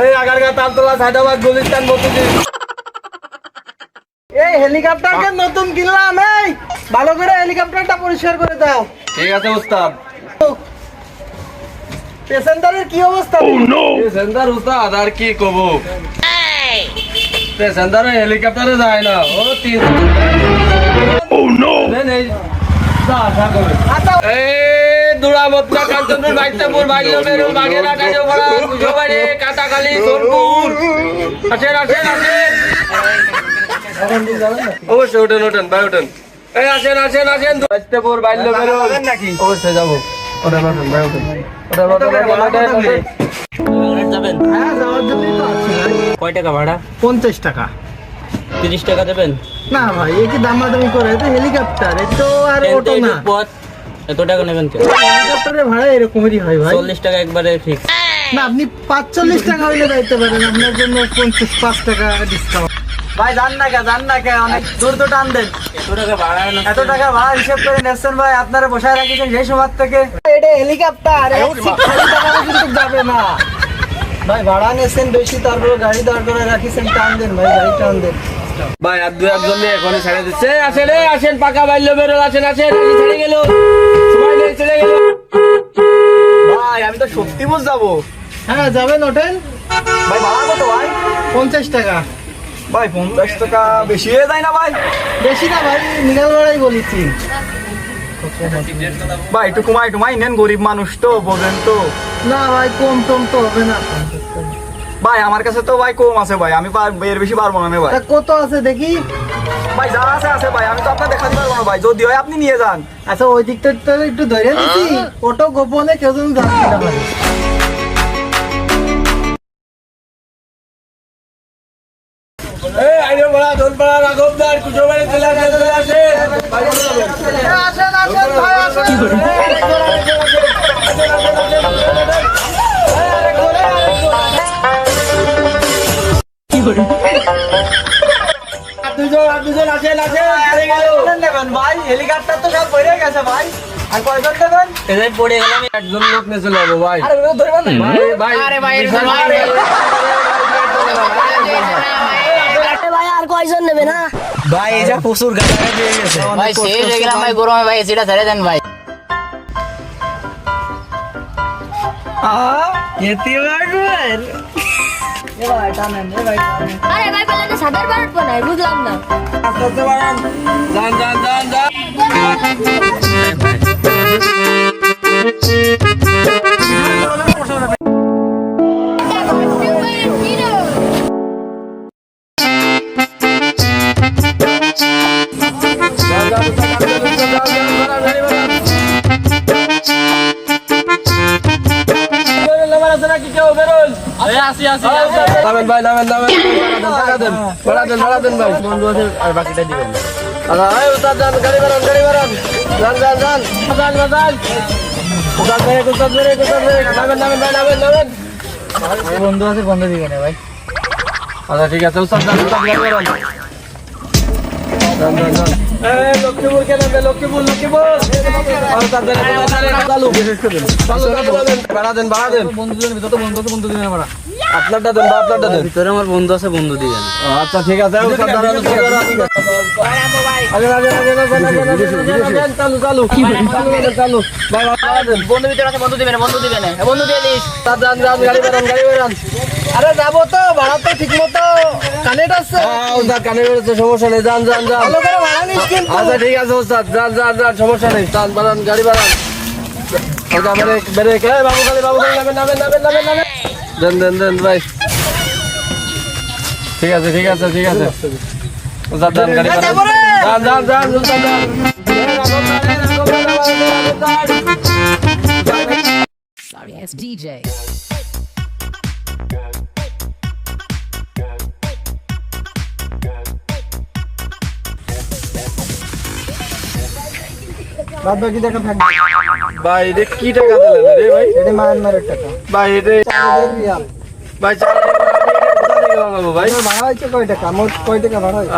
এই আগারগা তালতলা সাইদাবাদ গুলিস্তান মতুজি এই হেলিকপ্টারকে নতুন কিনলাম এই ভালো করে হেলিকপ্টারটা পরিষ্কার করে দাও। ঠিক আছে উস্তাদ। প্যাসেঞ্জারের কি অবস্থা? প্যাসেঞ্জার উস্তাদ আর কি কব? প্যাসেঞ্জার হেলিকপ্টারে যায় না। ও তিন ও নো আশা করে। আচ্ছা। এই কাঞ্চনপুর বাইতাপুর সোনপুর। আসেন আসেন আসেন। অবশ্যই ওঠেন ওঠেন ভাই ওঠেন এই আসেন আসেন আসেন। বাইতাপুর অবশ্যই যাব। ওঠেন ওঠেন ভাই ওঠেন ওঠেন যাবেন। কয় টাকা ভাড়া? পঞ্চাশ টাকা। তিরিশ টাকা দেবেন? না ভাই এ কি দামাদামি করে হেলিকপ্টার এ তো আর ওটো না। এত টাকা নেবেন কেন? হেলিকপ্টারের ভাড়া এরকমই হয় ভাই। চল্লিশ টাকা একবারে ফিক্স না আপনি পাঁচচল্লিশ টাকা হইলে যাইতে পারেন। আপনার জন্য পঞ্চাশ পাঁচ টাকা ডিসকাউন্ট ভাই জান না কে জান না কে অনেক দূর তো টান দেন। এত টাকা ভাড়া না এত টাকা ভাড়া হিসেব করে নেছেন ভাই আপনারা বসায় রাখিছেন সেই সময় থেকে। এটা হেলিকপ্টার কিন্তু যাবে না। ভাই ভাড়া নেছেন বেশি তারপর গাড়ি দাঁড় করে রাখিছেন টান দেন ভাই গাড়ি টান দেন। ভাই আর দু একজন নিয়ে এখনই ছেড়ে দিচ্ছে। আসেন আসেন পাকা বাইলো বেরোল আসেন আসেন ছেড়ে গেল। ছেড়ে গেল ভাই আমি তো শক্তিপুর যাব। হ্যাঁ যাবেন ভাই ভাড়া কত ভাই? পঞ্চাশ টাকা। ভাই পঞ্চাশ টাকা বেশি হয়ে যায় না ভাই? বেশি না ভাই নিগাল ভাড়াই বলেছি। ভাই একটু কমাই টুমাই নেন গরিব মানুষ তো বোঝেন তো। না ভাই কম টম তো হবে না। ভাই আমার কাছে তো ভাই কম আছে ভাই আমি পার- এর বেশি পারব না রে ভাই তা কত আছে দেখি ভাই যা আছে আছে ভাই আমি তো আপনার দেখাতে পারব না ভাই যদি হয় আপনি নিয়ে যান আচ্ছা ওই দিকটা তো একটু ধরে নিচ্ছি ওটো গোপনে কেউ যেন জানতে না পারে এই আইনো বড়া দোল পাড়া রাঘবদার কুচোবাড়ি চলে আসেন চলে আসেন আসেন আসেন ভাই আসেন দুজন আর দুজন আসেন আসেন ছেড়ে গেল। কয়জন নেবেন ভাই হেলিকপ্টার তো সব বেড়ে গেছে ভাই। আর কয়জন নেবেন এদের পড়ে গেলাম একজন লোক নিয়ে চলে যাব ভাই। আরে ওগুলো ধরবেন না? ভাই ভাই ভাই আর কয়জন নেবে না? ভাই এই যা প্রচুর গাড়ি দিয়ে গেছে। ভাই শেষ হয়ে গেলাম ভাই। গরমে ভাই এসিটা ছেড়ে দেন ভাই। আরে ভাই বললেন তো সাদার বারোট বানায় বুঝলাম না যান যান যান যান আসি আসি নামেন ভাই নামেন নামেন ভাড়া দেন ভাড়া দেন ভাড়া দেন ভাই। বন্ধু আছে আর বাকিটা দিবেন উস্তাদ যান গাড়ি বাড়ান গাড়ি বাড়ান। যান যান যান। যান যান যান। উস্তাদ ব্রেক উস্তাদ ব্রেক উস্তাদ ব্রেক নামেন নামেন ভাই নামেন নামেন বন্ধু আছে বন্ধ দিবে না ভাই। আচ্ছা ঠিক আছে উস্তাদ যান উস্তাদ গাড়ি বাড়ান আমার বন্ধু আছে, বন্ধু দিয়ে আচ্ছা ঠিক আছে বন্ধু দিবেন বন্ধু দিবেন বন্ধু দিয়ে দিস। গাড়ি আরে যাব তো ভাড়া তো ঠিক মতো। কানেক্ট আছে? হ্যাঁ, ওস্তাদ কানে বেরোচ্ছে সমস্যা নেই যান যান যান। ভালো করে ভাড়া নিস কিন্তু। আচ্ছা ঠিক আছে ওস্তাদ যান যান যান সমস্যা নেই যান বাড়ান গাড়ি বাড়ান। ওটা ব্রেক ব্রেক এই বাবু গাড়ি বাবু গাড়ি নামেন নামেন নামেন নামেন নামেন। দেন দেন দেন ভাই। ঠিক আছে ঠিক আছে ঠিক আছে। ওস্তাদ যান গাড়ি বাড়ান। যান যান যান ওস্তাদ যান। এই, রাঘব দা, বাদ বাকি টাকা থাকবে। ভাই এটা কি টাকা দিলেন রে ভাই? এটা মায়ানমারের টাকা। ভাই এটা রিয়াল। ভাই চার কোথা থেকে বানাবো ভাই? ভাড়া হয়েছে কয় টাকা? মোট কয় টাকা ভাড়া হয়েছে?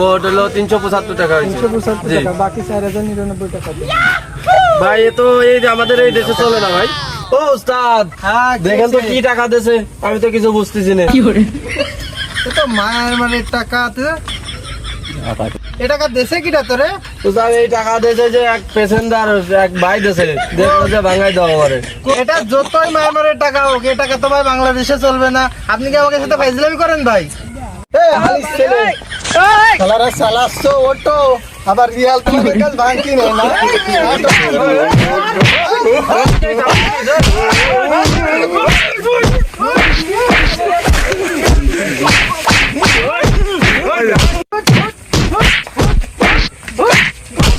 মোট হলো তিনশো পঁচাত্তর টাকা হয়েছে। তিনশো পঁচাত্তর টাকা বাকি চার হাজার নিরানব্বই টাকা দিয়ে। ভাই এ তো এই যে আমাদের এই দেশে চলে না ভাই? ও উস্তাদ হ্যাঁ দেখেন তো কি? টাকা দিয়েছে? আমি তো কিছু বুঝতেছি না। তো মায়ের মানে টাকা তো। এ টাকা দেশে কিটা তোরে উস্তাদ এই টাকা দিয়েছে যে এক প্যাসেঞ্জার এক ভাই দিয়েছে দেখল যে ভাঙাই দেওয়া পারে এটা যতই মানে টাকা হোক এ টাকা তো ভাই বাংলাদেশে চলবে না আপনি কি আমাকে সাথে ফাইজলামি করেন ভাই এ সালারা সালাসো ওটো আবার রিয়াল তোমাদের কাছে ভাঙকি নেই না